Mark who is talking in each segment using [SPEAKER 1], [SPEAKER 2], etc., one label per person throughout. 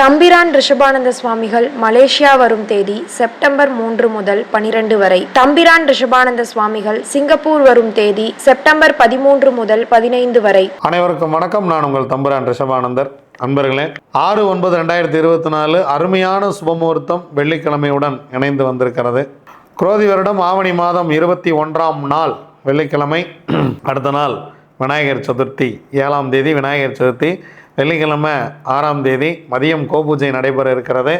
[SPEAKER 1] தம்பிரான் ரிஷபானந்த சுவாமிகள் மலேசியா வரும் தேதி செப்டம்பர் மூன்று முதல் பனிரெண்டு வரை. தம்பிரான் ரிஷபானந்த சுவாமிகள் சிங்கப்பூர் வரும் தேதி செப்டம்பர் பதிமூன்று முதல் பதினைந்து வரை.
[SPEAKER 2] அனைவருக்கும் வணக்கம். நான் உங்கள் தம்பிரான் ரிஷபானந்தர். அன்பர்களே ஆறு ஒன்பது ரெண்டாயிரத்தி இருபத்தி நாலு அருமையான சுபமுகூர்த்தம் வெள்ளிக்கிழமையுடன் இணைந்து வந்திருக்கிறது. குரோதி வருடம் ஆவணி மாதம் இருபத்தி ஒன்றாம் நாள் வெள்ளிக்கிழமை. அடுத்த நாள் விநாயகர் சதுர்த்தி ஏழாம் தேதி விநாயகர் சதுர்த்தி. வெள்ளிக்கிழமை ஆறாம் தேதி மதியம் கோபூஜை நடைபெற இருக்கிறது.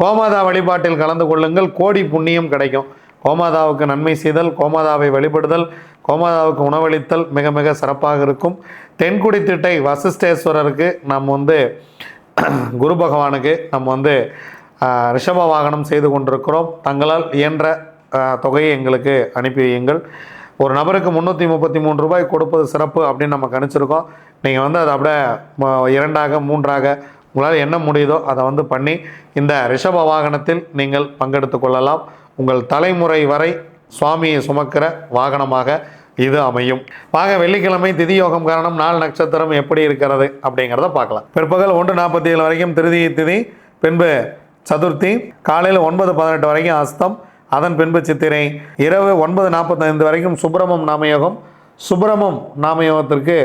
[SPEAKER 2] கோமாதா வழிபாட்டில் கலந்து கொள்ளுங்கள். கோடி புண்ணியம் கிடைக்கும். கோமாதாவுக்கு நன்மை செய்தல் கோமாதாவை வழிபடுதல் கோமாதாவுக்கு உணவளித்தல் மிக மிக சிறப்பாக இருக்கும். தென்குடி திட்டை வசிஷ்டேஸ்வரருக்கு நாம் வந்து குரு பகவானுக்கு நம்ம வந்து ரிஷப வாகனம் செய்து கொண்டிருக்கிறோம். தங்களால் இயன்ற தொகையை எங்களுக்கு அனுப்பி வையுங்கள். ஒரு நபருக்கு முந்நூற்றி முப்பத்தி மூணு ரூபாய் கொடுப்பது சிறப்பு அப்படின்னு நம்ம கணிச்சிருக்கோம். நீங்கள் வந்து அதை அப்படியே இரண்டாக மூன்றாக உங்களால் என்ன முடியுதோ அதை வந்து பண்ணி இந்த ரிஷப வாகனத்தில் நீங்கள் பங்கெடுத்து கொள்ளலாம். உங்கள் தலைமுறை வரை சுவாமியை சுமக்கிற வாகனமாக இது அமையும். வாங்க வெள்ளிக்கிழமை திதி யோகம் காரணம் நாள் நட்சத்திரம் எப்படி இருக்கிறது அப்படிங்கிறத பார்க்கலாம். பிற்பகல் ஒன்று நாற்பத்தி ஏழு வரைக்கும் திருதி திதி பின்பு சதுர்த்தி காலையில் ஒன்பது பதினெட்டு வரைக்கும் அஸ்தம் அதன் பின்பு சித்திரை இரவு ஒன்பது நாற்பத்தைந்து வரைக்கும் சுப்பிரமம் நாமயோகம். சுப்பிரமம் நாமயோகத்திற்கு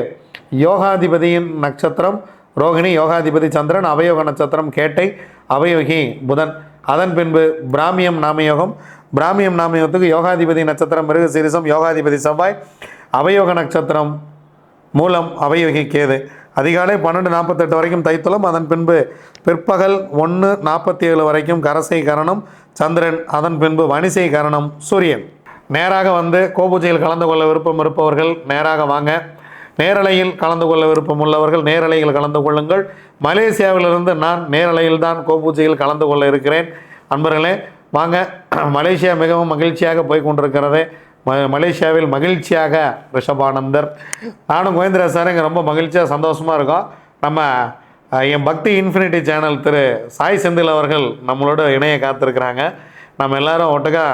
[SPEAKER 2] யோகாதிபதியின் நட்சத்திரம் ரோகிணி யோகாதிபதி சந்திரன் அவயோக நட்சத்திரம் கேட்டை அவயோகி புதன். அதன் பின்பு பிராமியம் நாமயோகம். பிராமியம் நாமயோகத்துக்கு யோகாதிபதி நட்சத்திரம் மிருக சீரிசம் யோகாதிபதி செவ்வாய் அவயோக நட்சத்திரம் மூலம் அவயோகி கேது. அதிகாலை பன்னெண்டு நாற்பத்தெட்டு வரைக்கும் தைத்துளம் அதன் பின்பு பிற்பகல் ஒன்று நாற்பத்தி ஏழு வரைக்கும் கரசை கரணம் சந்திரன் அதன் பின்பு வணிசை கரணம் சூரியன். நேராக வந்து கோபூஜையில் கலந்து கொள்ள விருப்பம் இருப்பவர்கள் நேராக வாங்க. நேரலையில் கலந்து கொள்ள விருப்பம் உள்ளவர்கள் நேரலையில் கலந்து கொள்ளுங்கள். மலேசியாவிலிருந்து நான் நேரலையில் தான் கோபூஜையில் கலந்து கொள்ள இருக்கிறேன். அன்பர்களே வாங்க. மலேசியா மிகவும் மகிழ்ச்சியாக போய் கொண்டிருக்கிறது. ம மலேசியாவில் மகிழ்ச்சியாக ரிஷபானந்தர். நானும் கோவிந்தரா சார் இங்கே ரொம்ப மகிழ்ச்சியாக சந்தோஷமாக இருக்கோம். நம்ம என் பக்தி இன்ஃபினிட்டி சேனல் திரு சாய் செந்தில் அவர்கள் நம்மளோட இணைய காத்திருக்கிறாங்க. நம்ம எல்லாரும் ஒட்டுக்கா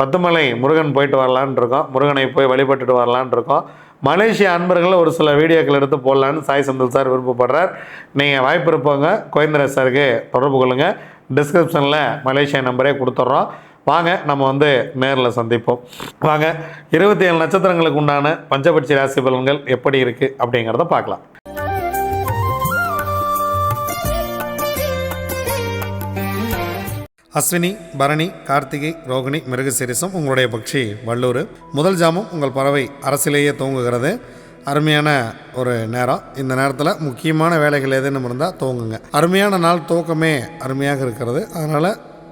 [SPEAKER 2] பத்துமலை முருகன் போயிட்டு வரலான்னு இருக்கோம். முருகனை போய் வழிபட்டுட்டு வரலான்னு இருக்கோம். மலேசிய அன்பர்கள் ஒரு சில வீடியோக்கள் எடுத்து போடலான்னு சாய் செந்தில் சார் விருப்பப்படுறார். நீங்கள் வாய்ப்பு இருப்பவங்க கோவிந்தரா சாருக்கு தொடர்பு கொள்ளுங்கள் டிஸ்கிரிப்ஷனில் மலேசியா நம்பரே கொடுத்துட்றோம். வாங்க நம்ம வந்து நேரில் சந்திப்போம். வாங்க இருபத்தி ஏழு நட்சத்திரங்களுக்கு உண்டான பஞ்சபட்சி ராசி பலன்கள் எப்படி இருக்குது அப்படிங்கிறத பார்க்கலாம். அஸ்வினி பரணி கார்த்திகை ரோகிணி மிருகசிரிசம் உங்களுடைய பக்ஷி வள்ளூர் முதல் ஜாமம் உங்கள் பறவை அரசிலேயே தூங்குகிறது. அருமையான ஒரு நேரம். இந்த நேரத்தில் முக்கியமான வேலைகள் ஏதேனும் இருந்தால் தூங்குங்க. அருமையான நாள் தூக்கமே அருமையாக இருக்கிறது. அதனால்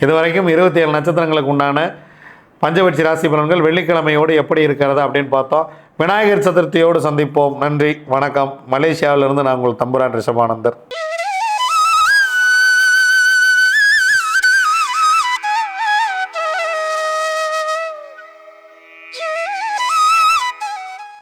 [SPEAKER 2] இதுவரைக்கும் இருபத்தி ஏழு நட்சத்திரங்களுக்கு உண்டான பஞ்சபட்சி ராசி பலன்கள் வெள்ளிக்கிழமையோடு எப்படி இருக்கிறது அப்படின்னு பார்த்தோம். விநாயகர் சதுர்த்தியோடு சந்திப்போம். நன்றி வணக்கம். மலேசியாவிலிருந்து நான் உங்கள் தம்புரான் ரிஷபானந்தர்.